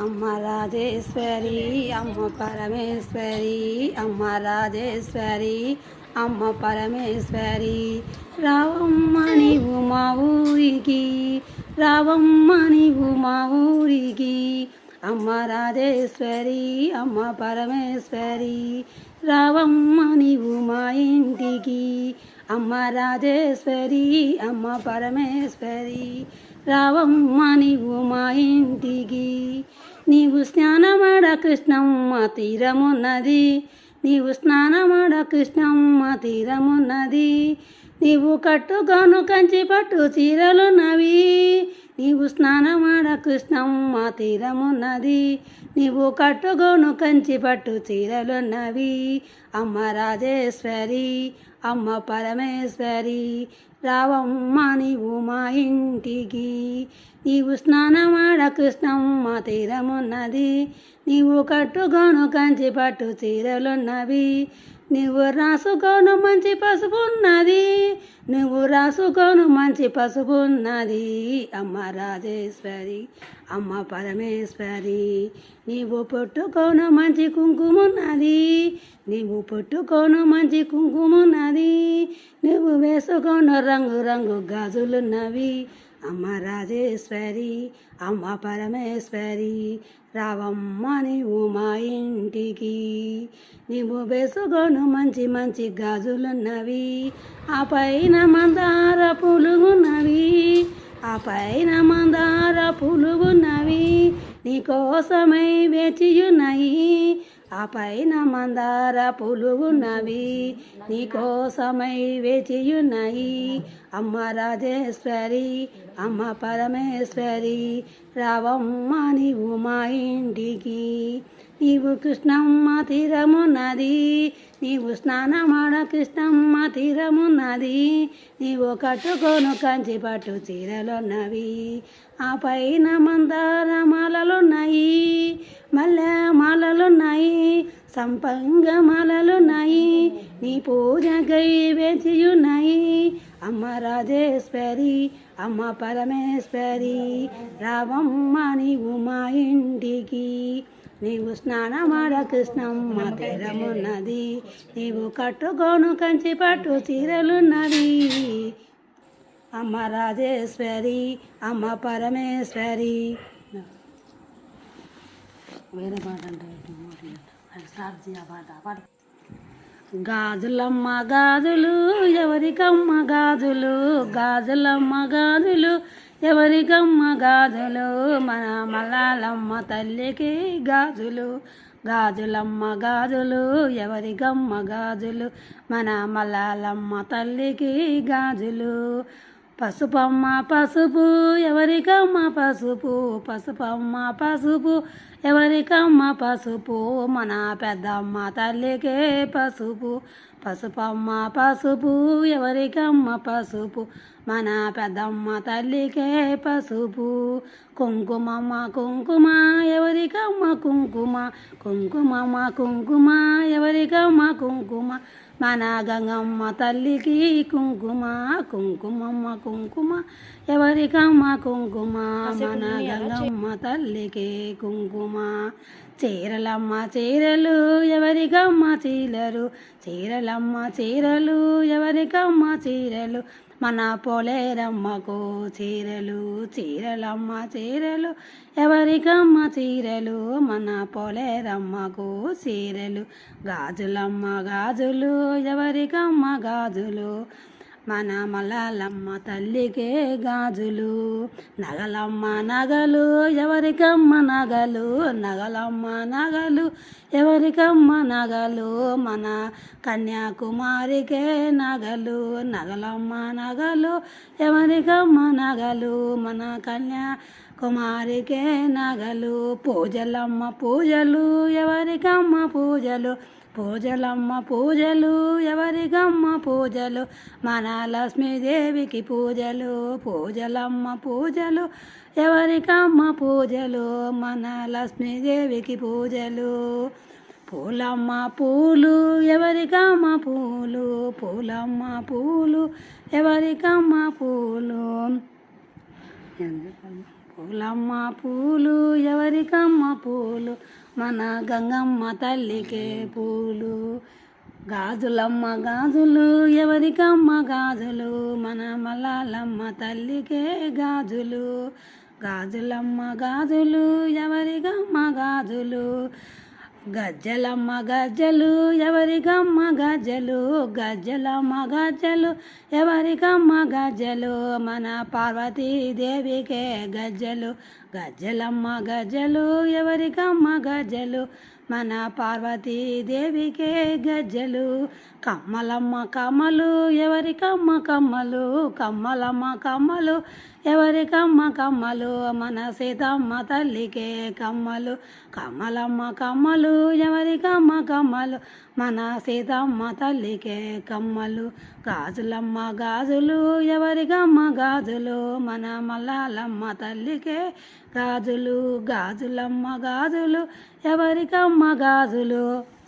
అమ్మ రాజేశ్వరి అమ్మ పరమేశ్వరి అమ్మ రాజేశ్వరి అమ్మ పరమేశ్వరి. రావమ్మ నీవు మా ఊరికి రావమ్మ నీవు మా ఊరికి. అమ్మ రాజేశ్వరి అమ్మ పరమేశ్వరి రావమ్మ నీవు మా ఇంటికి. అమ్మ రాజేశ్వరి అమ్మ పరమేశ్వరి రావమ్మ నీవు మా ఇంటికి. నీవు స్నానమాడ కృష్ణమ్మ తీరమున్నది. నీవు స్నానమాడ కృష్ణమ్మ తీరమున్నది. నీవు కట్టుకొను కంచి పట్టు చీరలున్నవి. నీవు స్నానమాడ కృష్ణమ్మ తీరమున్నది. నీవు కట్టుకొను కంచి పట్టు చీరలున్నవి. అమ్మ రాజేశ్వరి అమ్మ పరమేశ్వరి రావమ్మ నీవు మా ఇంటికి. నీవు స్నానమాడ కృష్ణమ్మ తీరమున్నది. నీవు కట్టుకొను కంచి పట్టు చీరలున్నవి. నువ్వు రాసుకోను మంచి పసుపు ఉన్నది నువ్వు రాసుకోను మంచి పసుపు ఉన్నది అమ్మ రాజేశ్వరి అమ్మ పరమేశ్వరి నీవు పుట్టుకోను మంచి కుంకుమున్నది. నువ్వు నీవు పుట్టుకోను మంచి కుంకుమున్నది. నువ్వు వేసుకోను రంగు రంగు గాజులున్నవి. అమ్మ రాజేశ్వరి అమ్మ పరమేశ్వరి రావమ్మ నీవు మా ఇంటికి. నీవు వేసుకోను మంచి మంచి గాజులున్నవి ఆ పైన మందార పులుగున్నవి ఆ పైన మందార పులుగున్నవి నీకోసమై వేచియున్నాయి. ఆ పైన మందార పులుగున్నవి నీకోసమై వేచియున్నాయి. అమ్మ రాజేశ్వరి అమ్మ పరమేశ్వరి రావమ్మ నీవు మా ఇంటికి. నీవు కృష్ణమ్మ తీరమున్నది నీవు స్నానమాడ కృష్ణమ్మ తీరమున్నది నీవు కట్టుకొను కంచి పట్టు చీరలున్నవి. ఆ పైన మందార మాలలున్నాయి మల్లె మాలలున్నాయి సంపంగ మాలలున్నాయి నీ పూజకై వేచియున్నాయి. అమ్మ రాజేశ్వరి అమ్మ పరమేశ్వరి రావమ్మ నీవు మా ఇంటికి. నీవు స్నానమాడ కృష్ణమ్మ తీరమున్నది. నీవు కట్టుకోను కంచి పట్టు చీరలున్నవి అమ్మ రాజేశ్వరి అమ్మ పరమేశ్వరి. వేరే పాట అంటే పాట. పాట గాజులమ్మ గాజులు ఎవరికమ్మ గాజులు? గాజులమ్మ గాజులు ఎవరికమ్మ గాజులు? మన మల్లాలమ్మ తల్లికి గాజులు. గాజులమ్మ గాజులు ఎవరికమ్మ గాజులు? మన మల్లాలమ్మ తల్లికి గాజులు. పసుపమ్మ పసుపు ఎవరికమ్మ పసుపు? పసుపమ్మ పసుపు ఎవరికమ్మ పసుపు? మన పెద్దమ్మ తల్లికే పసుపు. పసుపమ్మ పసుపు ఎవరికమ్మ పసుపు? మన పెద్దమ్మ తల్లికే పసుపు. కుంకుమమ్మ కుంకుమ ఎవరికమ్మ కుంకుమ? కుంకుమమ్మ కుంకుమ ఎవరికమ్మ కుంకుమ? మన గంగమ్మ తల్లికి కుంకుమ కుంకుమమ్మ కుంకుమ ఎవరికమ్మ కుంకుమ? మన గంగమ్మ తల్లికి కుంకుమ. చీరలమ్మ చీరలు ఎవరికమ్మ చీరలు? చీరలమ్మ చీరలు ఎవరికమ్మ చీరలు? మన పోలేరమ్మకు చీరలు చీరలమ్మ చీరలు? ఎవరికమ్మ చీరలు? మన పోలేరమ్మకు చీరలు. గాజులమ్మ గాజులు ఎవరికమ్మ గాజులు? మన మలాలమ్మ తల్లికే గాజులు. నగలమ్మ నగలు ఎవరికమ్మ నగలు? నగలమ్మ నగలు ఎవరికమ్మ నగలు? మన కన్యాకుమారికే నగలు నగలమ్మ నగలు ఎవరికమ్మ నగలు? మన కన్యా కుమారికే నగలు పూజలమ్మ పూజలు ఎవరికమ్మ పూజలు? పూజలమ్మ పూజలు ఎవరిగమ్మ పూజలు? మన లక్ష్మీదేవికి పూజలు పూజలమ్మ పూజలు ఎవరికమ్మ పూజలు? మన లక్ష్మీదేవికి పూజలు. పూలమ్మ పూలు ఎవరికమ్మ పూలు? పూలమ్మ పూలు ఎవరికమ్మ పూలు? పూలమ్మ పూలు ఎవరికమ్మ పూలు? మన గంగమ్మ తల్లికే పూలు. గాజులమ్మ గాజులు ఎవరికమ్మ గాజులు? మన మలాలమ్మ తల్లికే గాజులు. గాజులమ్మ గాజులు ఎవరికమ్మ గాజులు? గజ్జలమ్మ గజ్జలు ఎవరికమ్మ గజ్జలు గజ్జలమ్మ గజ్జలు ఎవరికమ్మ గజ్జలు మన పార్వతీదేవికే గజ్జలు గజ్జలమ్మ గజ్జలు ఎవరికమ్మ గజ్జలు మన పార్వతీదేవికే గజ్జలు కమ్మలమ్మ కమ్మలు ఎవరికమ్మ కమ్మలు కమ్మలమ్మ కమ్మలు ఎవరి కమ్మ కమ్మలు? మన సీతమ్మ తల్లికే కమ్మలు. కమ్మలమ్మ కమ్మలు ఎవరికమ్మ కమ్మలు? మన సీతమ్మ తల్లికే కమ్మలు. గాజులమ్మ గాజులు ఎవరికమ్మ గాజులు? మన మల్లాలమ్మ తల్లికే గాజులు. గాజులమ్మ గాజులు ఎవరికమ్మ గాజులు?